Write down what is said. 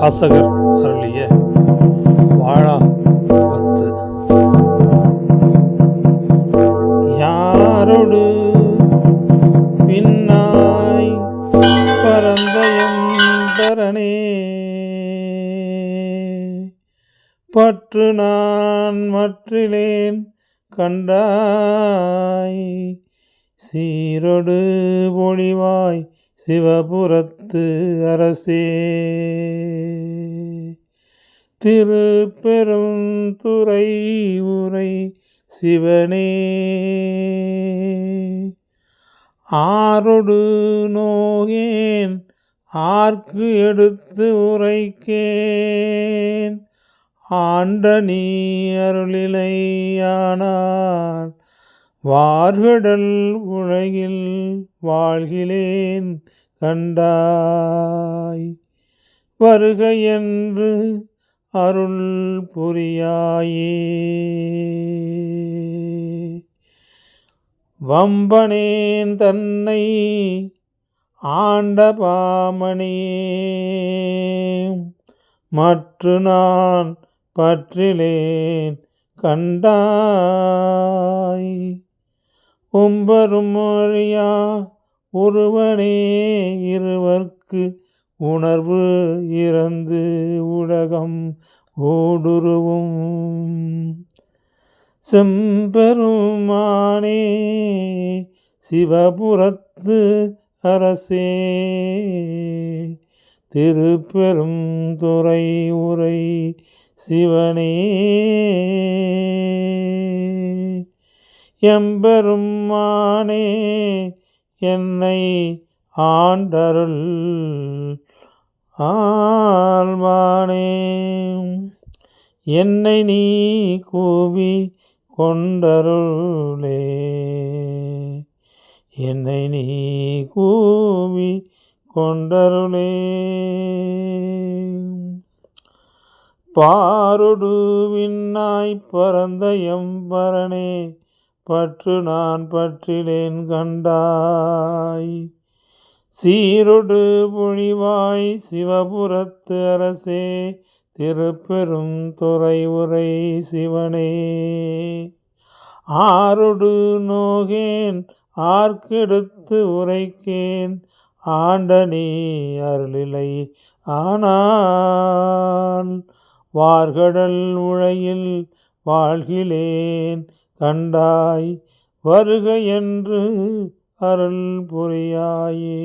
வாசகர் அருளிய வாழா பத்து. யாரொடு பின்னாய் பரந்தயம் பரணே பற்று நான் மற்றிலேன் கண்டாய். சீரொடு பொழிவாய் சிவபுரத்து அரசே. திருப்பெரும் துறை உரை சிவனே. ஆரொடு நோகேன் ஆர்க்கு எடுத்து உரைக்கேன். ஆண்ட நீ அருளிலையானார் வார்கடல் உலகில் வாழ்கிலேன் கண்டாய். வருக என்று அருள் புரியாயே. வம்பனேன் தன்னை ஆண்ட பாமணியே மற்று நான் பற்றிலேன் கண்டாய். உம்பரும் மொழியா ஒருவனே இருவர்க்கு உணர்வு இறந்து உலகம் ஓடுருவும். செம்பெருமானே சிவபுரத்து அரசே திருப்பெரும் துறை உரை சிவனே. எம்பெருமானே என்னை ஆண்டருள் ஆல்மானே என்னை நீ கூவி கொண்டருளே. என்னை நீ கூவி கொண்டருளே. பாருடு விண்ணாய் பரந்த எம்பரனே பற்று நான் பற்றிலேன் கண்டாய். சீரொடு பொழிவாய் சிவபுரத்து அரசே திருப்பெரும் துறை உரை சிவனே. ஆரொடு நோகேன் ஆர்க்கெடுத்து உரைக்கேன் ஆண்ட அருளிலை ஆனால் வார்கடல் உழையில் வாழ்கிலேன் கண்டாய் வருக என்று அருள் புரியாயே.